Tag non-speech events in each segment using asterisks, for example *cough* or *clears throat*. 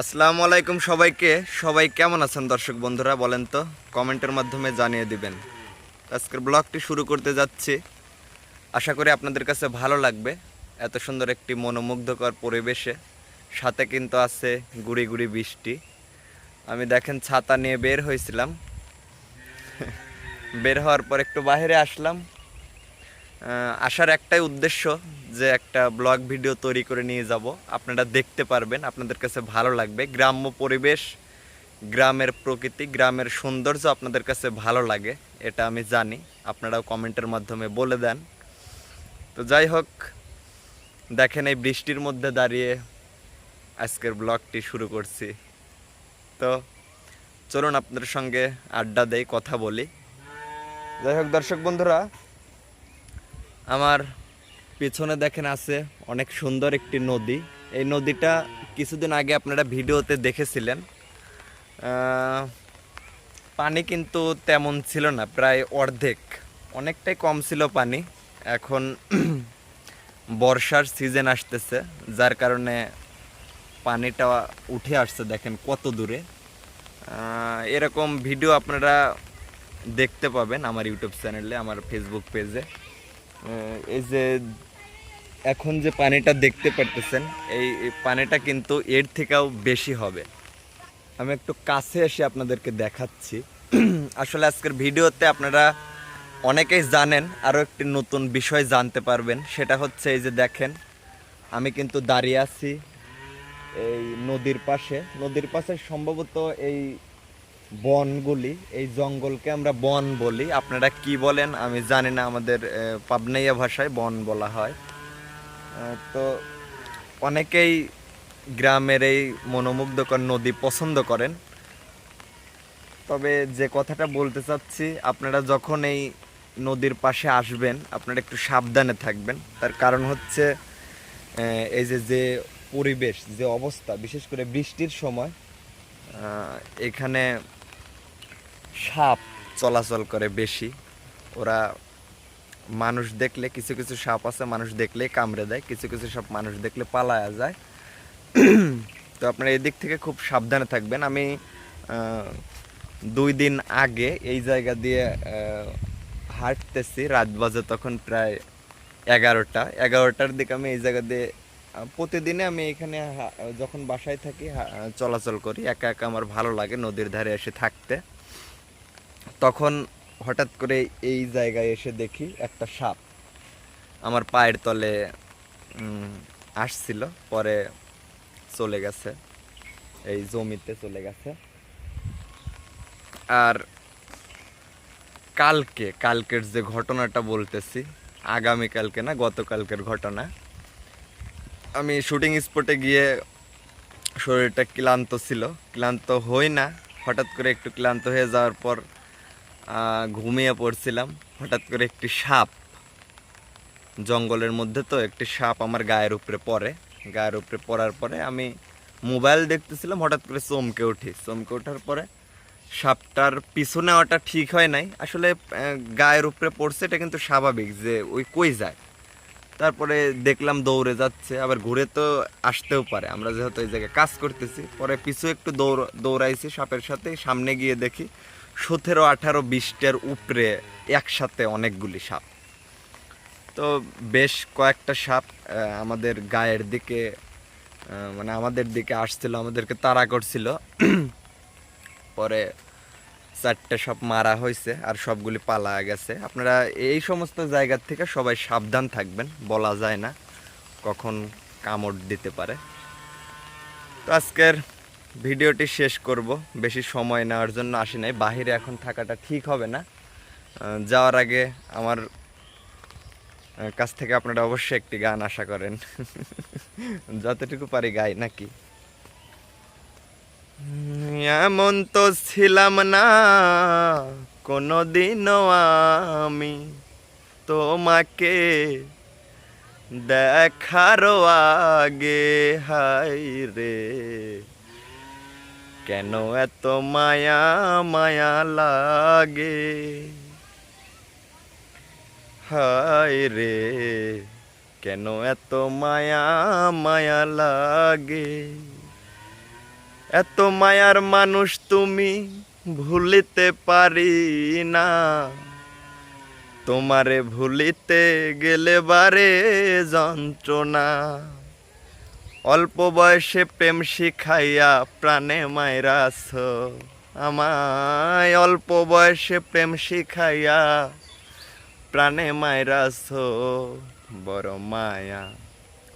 আসসালামু আলাইকুম সবাইকে। সবাই কেমন আছেন দর্শক বন্ধুরা, বলেন তো, কমেন্টের মাধ্যমে জানিয়ে দিবেন। আজকের ব্লগটি শুরু করতে যাচ্ছি। আশা করি আপনাদের কাছে ভালো লাগবে। এত সুন্দর একটি মনোমুগ্ধকর পরিবেশে, সাথে কিন্তু আছে গুড়ি গুড়ি বৃষ্টি। আমি দেখেন ছাতা নিয়ে বের হয়েছিলাম। বের হওয়ার পর একটু বাইরে আসলাম। আসার একটাই উদ্দেশ্য যে একটা ব্লগ ভিডিও তৈরি করে নিয়ে যাব। আপনারা দেখতে পারবেন, আপনাদের কাছে ভালো লাগবে। গ্রাম্য পরিবেশ, গ্রামের প্রকৃতি, গ্রামের সৌন্দর্য আপনাদের কাছে ভালো লাগে, এটা আমি জানি। আপনারাও কমেন্টের মাধ্যমে বলে দেন। তো যাই হোক, দেখেন এই বৃষ্টির মধ্যে দাঁড়িয়ে আজকের ব্লগটি শুরু করছি। তো চলুন আপনাদের সঙ্গে আড্ডা দেই, কথা বলি। যাই হোক, দর্শক বন্ধুরা আমার পেছনে দেখেন আছে অনেক সুন্দর একটি নদী। এই নদীটা কিছুদিন আগে আপনারা ভিডিওতে দেখেছিলেন। পানি কিন্তু তেমন ছিল না, প্রায় অর্ধেক। অনেকটাই কম ছিল পানি। এখন *clears throat* বর্ষার সিজন আসতেছে, যার কারণে পানিটা উঠে আসছে দেখেন কত দূরে। এরকম ভিডিও আপনারা দেখতে পাবেন আমার ইউটিউব চ্যানেলে, আমার ফেসবুক পেজে এই যে এখন যে পানিটা দেখতে পারতেছেন এই পানিটা কিন্তু এর থেকেও বেশি হবে। আমি একটু কাছে এসে আপনাদেরকে দেখাচ্ছি। *clears throat* আসলে আজকের ভিডিওতে আপনারা অনেকেই জানেন, আরও একটি নতুন বিষয় জানতে পারবেন। সেটা হচ্ছে এই যে দেখেন, আমি কিন্তু দাঁড়িয়ে আছি এই নদীর পাশে। নদীর পাশে সম্ভবত এই বনগুলি, এই জঙ্গলকে আমরা বন বলি। আপনারা কি বলেন? আমি জানি না, আমাদের পাবনাইয়া ভাষায় বন বলা হয়। তো অনেকেই গ্রামের এই মনোমুগ্ধকর নদী পছন্দ করেন। তবে যে কথাটা বলতে চাচ্ছি, আপনারা যখন এই নদীর পাশে আসবেন, আপনারা একটু সাবধানে থাকবেন। তার কারণ হচ্ছে এই যে যে পরিবেশ, যে অবস্থা, বিশেষ করে বৃষ্টির সময় এখানে সাপ চলাচল করে বেশি। ওরা মানুষ দেখলে, কিছু কিছু সাপ আছে মানুষ দেখলেই কামড়ে দেয়, কিছু কিছু সাপ মানুষ দেখলে পালায়া যায়। *clears throat* তো আপনারা এদিক থেকে খুব সাবধানে থাকবেন। আমি দুই দিন আগে এই জায়গা দিয়ে হাঁটতেছি। রাত বাজে তখন প্রায় এগারোটা। এগারোটার দিকে আমি এই জায়গা দিয়ে প্রতিদিনে আমি এখানে যখন বাসায় থাকি চলাচল করি, একা একা আমার ভালো লাগে নদীর ধারে এসে থাকতে। তখন হঠাৎ করে এই জায়গায় এসে দেখি একটা সাপ আমার পায়ের তলে আসছিল, পরে চলে গেছে, এই জমিতে চলে গেছে। আর কালকে, কালকের যে ঘটনাটা বলতেছি, আগামীকালকে না, গতকালকের ঘটনা আমি শুটিং স্পটে গিয়ে শরীরটা ক্লান্ত ছিল। ক্লান্ত হই না। হঠাৎ করে একটু ক্লান্ত হয়ে যাওয়ার পর ঘুমিয়ে পড়ছিলাম। হঠাৎ করে একটি সাপ, জঙ্গলের মধ্যে তো একটি সাপ আমার গায়ের উপরে পড়ে। গায়ের উপরে পড়ার পরে আমি মোবাইল দেখতেছিলাম, হঠাৎ করে চমকে উঠি। চমকে ওঠার পরে সাপটার পিছু নেওয়াটা ঠিক হয় নাই। আসলে গায়ের উপরে পড়ছে এটা কিন্তু স্বাভাবিক যে ওই কই যায়। তারপরে দেখলাম দৌড়ে যাচ্ছে, আবার ঘুরে তো আসতেও পারে। আমরা যেহেতু এই জায়গায় কাজ করতেছি, পরে পিছু একটু দৌড়, দৌড়াইছি সাপের সাথে, সামনে গিয়ে দেখি সতেরো, আঠারো, বিশটার উপরে একসাথে অনেকগুলি সাপ। তো বেশ কয়েকটা সাপ আমাদের গায়ের দিকে মানে আমাদের দিকে আসছিল, আমাদেরকে তাড়া করছিল। *clears throat* পরে চারটে সব মারা হয়েছে আর সবগুলি পালা গেছে। আপনারা এই সমস্ত জায়গার থেকে সবাই সাবধান থাকবেন, বলা যায় না কখন কামড় দিতে পারে। তো আজকের ভিডিওটি শেষ করব, বেশি সময় নেওয়ার জন্য আসি নাই, বাহিরে এখন থাকাটা ঠিক হবে না। যাওয়ার আগে আমার কাছ থেকে আপনারা অবশ্যই একটি গান আশা করেন। *laughs* যতটুকু পারি গাই নাকি? এমন তো ছিলাম না, কোনোদিনও আমি তোমাকে দেখারও আগে, হাই রে। কেন এত মায়া মায়া লাগে? হায় রে, কেন এত মায়া মায়া লাগে? এত মায়ার মানুষ তুমি ভুলিতে পারি না। তোমারে ভুলিতে গেলে বারে যন্ত্রণা। অল্প বয়সে প্রেম শিখাইয়া প্রাণে মায়েরাস আমায়। অল্প বয়সে প্রেম শিখাইয়া প্রাণে মায়েরাস বড় মায়া।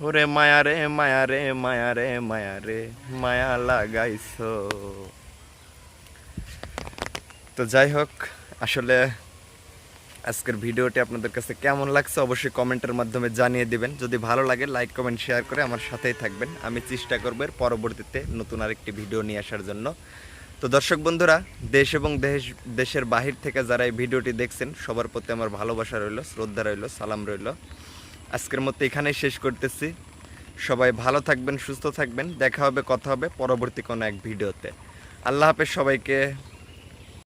ওরে মায়া রে মায়া রে মায়া রে মায়া রে, মায়া লাগাইছ। তো যাই হোক, আসলে আজকের ভিডিওটি আপনাদের কাছে কেমন লাগছে অবশ্যই কমেন্টের মাধ্যমে জানিয়ে দিবেন। যদি ভালো লাগে, লাইক, কমেন্ট, শেয়ার করে আমার সাথেই থাকবেন। আমি চেষ্টা করব এর পরবর্তীতে নতুন আরেকটি ভিডিও নিয়ে আসার জন্য। তো দর্শক বন্ধুরা, দেশ এবং দেশ, দেশের বাহির থেকে যারা এই ভিডিওটি দেখছেন, সবার প্রতি আমার ভালোবাসা রইল, শ্রদ্ধা রইল, সালাম রইল। আজকের মতো এখানেই শেষ করতেছি। সবাই ভালো থাকবেন, সুস্থ থাকবেন। দেখা হবে, কথা হবে পরবর্তী কোনো এক ভিডিওতে। আল্লাহ হাফেজ সবাইকে।